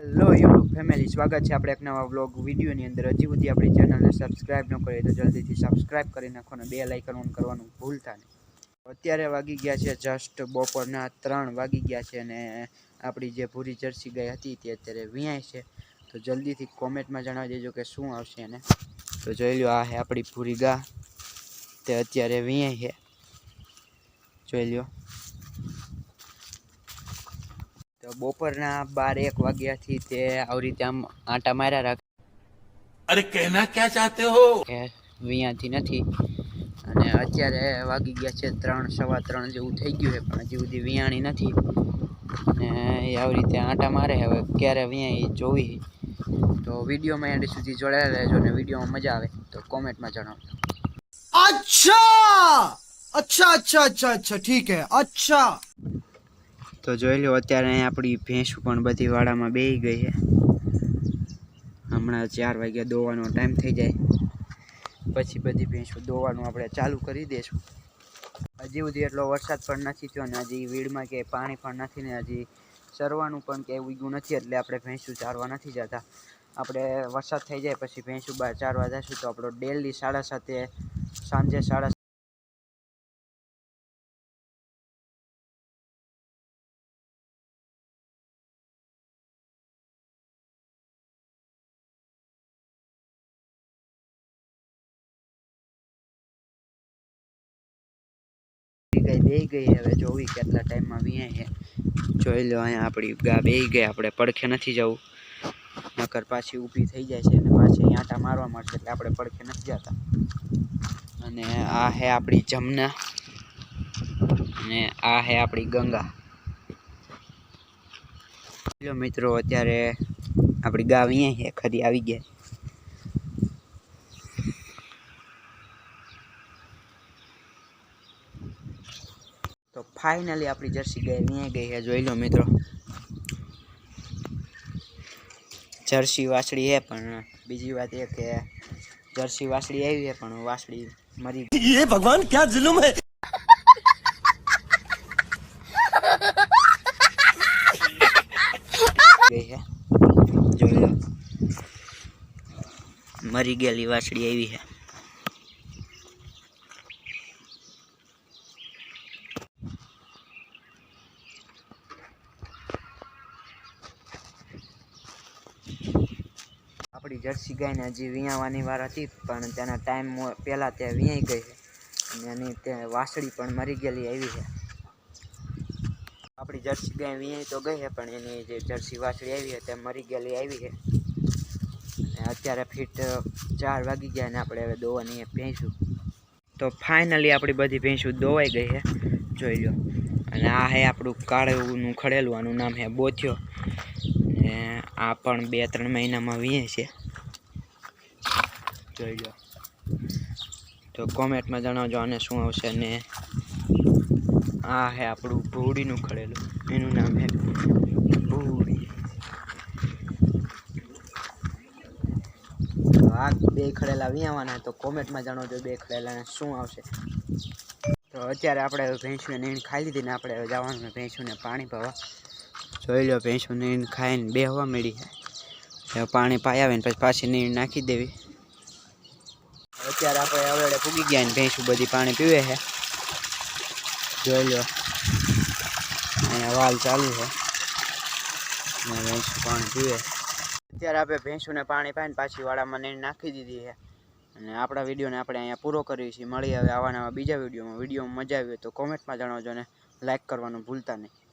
Hello YouTube family સ્વાગત છે આપણે એક નવા વ્લોગ વિડીયોની અંદર. હજી સુધી આપણી ચેનલને સબસ્ક્રાઈબ ન કરીએ તો જલ્દીથી સબસ્ક્રાઈબ કરી નાખો અને બે લાઇકન ઓન કરવાનું ભૂલતા નહીં. અત્યારે વાગી ગયા છે જસ્ટ બપોરના ત્રણ વાગી ગયા છે અને આપણી જે ભૂરી જર્સી ગાય હતી તે અત્યારે વિયાય છે. તો જલ્દીથી કોમેન્ટમાં જણાવી દેજો કે શું આવશે એને. તો જોઈ લો આ છે આપણી ભૂરી ગા. તે અત્યારે વિયાય છે. જોઈ લ્યો. તો બપોરના બાર એક વાગ્યાથી તે આવી રીતે આમ આટા માર્યા રાખે. અરે કહેના ક્યાં ચાહતે હો? અહીંયાથી નથી. અને અત્યારે વાગી ગયા છે ત્રણ સવા ત્રણ જેવું થઈ ગયું છે પણ હજી સુધી વિયાણી નથી. અને એ આવી રીતે આટા મારે હવે ક્યારે વિયાણી જોવી. તો વિડીયોમાં એન્ડ સુધી જોડાયેલા રહેજો ને વિડીયોમાં મજા આવે તો કોમેન્ટમાં જણાવજો અચ્છા! અચ્છા અચ્છા અચ્છા અચ્છા ઠીક હે અચ્છા! તો જોઈ લો, અત્યારે અહીં આપણી ભેંસ પણ બધી વાડામાં બેહી ગઈ છે. હમણાં ચાર વાગ્યા દોવાનો ટાઈમ થઈ જાય. પછી બધી ભેંસો દોવાનું આપણે ચાલુ કરી દઈશું હજી સુધી એટલો વરસાદ પણ નથી થયો ને હજી વીડમાં કે પાણી પણ નથી ને હજી ચરવાનું પણ કે ઉગ્યું નથી એટલે આપણે ભેંસું ચારવા નથી જતા. આપણે વરસાદ થઈ જાય પછી ભેંસું બહાર ચારવા જઈશું તો આપણો ડેલી સાડા સાતે, સાંજે સાડા ગઈ, બે ગઈ હવે જોવી કેટલા ટાઈમમાં વીઆઈ છે. જોઈ લો અહીંયા આપણી ગા બે ગઈ, આપણે પડખે નથી જવું. નકર પાછી ઊભી થઈ જાય છે અને પાછી આંટા મારવા મળશે એટલે આપણે પડખે નથી જતા. અને આ હે આપણી જમના અને આ હે આપણી ગંગા. મિત્રો, અત્યારે આપણી ગા અહીંયા છે, ખરી આવી ગયા. તો ફાઇનલી આપણી જર્સી ગાય વ્યાય ગઈ છે. જોઈ લો મિત્રો. જર્સી વાછડી હે પણ બીજી વાત એ કે જર્સી વાછડી આવી હે પણ વાછડી મરી ગઈ. એ ભગવાન ક્યાં જુલુમ હે ગઈ છે. જોઈ લો. મરી ગયેલી વાછડી આવી હે આપણી જર્સી ગાયને હજી વિયાવાની વાર હતી, પણ તેના ટાઈમ પહેલાં તે વિયાઈ ગઈ છે. અને એની તે વાસળી પણ મરી ગયેલી આવી છે. આપણી જર્સી ગાય વિયાઈ તો ગઈ છે, પણ એની જે જર્સી વાસળી આવી છે, તે મરી ગયેલી આવી છે. અત્યારે ફીટ ચાર વાગી ગયા અને આપણે હવે દોવાની એ ભેંસું. તો ફાઇનલી આપણી બધી ભેંસું દોવાઈ ગઈ છે, જોઈ લો. અને આ હે આપણું કાળુંનું ખડેલું આનું નામ હે બોથ્યો. ને આ પણ બે ત્રણ મહિનામાં વીએ છે. જોઈ લો. તો કોમેન્ટમાં જણાવજો આને શું આવશે ને આ હે આપણું ભૂડીનું ખડેલું. એનું નામ હે ભૂડી. આ બે ખડેલા વિયાવાના તો કોમેન્ટમાં જણાવજો બે ખડેલાને શું આવશે. તો અત્યારે આપણે ભેંસુને નીણ ખાઈ લીધી ને આપણે જવાનું ભેંસુને પાણી પાવા જોઈ લો ભેંસુ નીણ ખાઈને બેહવા મળી છે. પાણી પાઈ આવે ને પછી પાછી નીણ નાખી દેવી. અત્યારે આપણે હવેડે પૂગી ગયા ને ભેંસું બધી પાણી પીવે છે. જોઈ લો. અહીંયા વાલ ચાલુ છે. ભેંસુ પાણી પીવે અત્યારે આપણે ભેંસુને પાણી પાઈને પાછી વાડામાં નીણ નાખી દીધી છે. અને આપણા વિડીયોને આપણે અહીંયા પૂરો કરીએ છીએ. મળી હવે આવા બીજા વિડીયોમાં. વિડીયોમાં મજા આવી તો કોમેન્ટમાં જણાવજો ને. લાઈક કરવાનું ભૂલતા નહીં.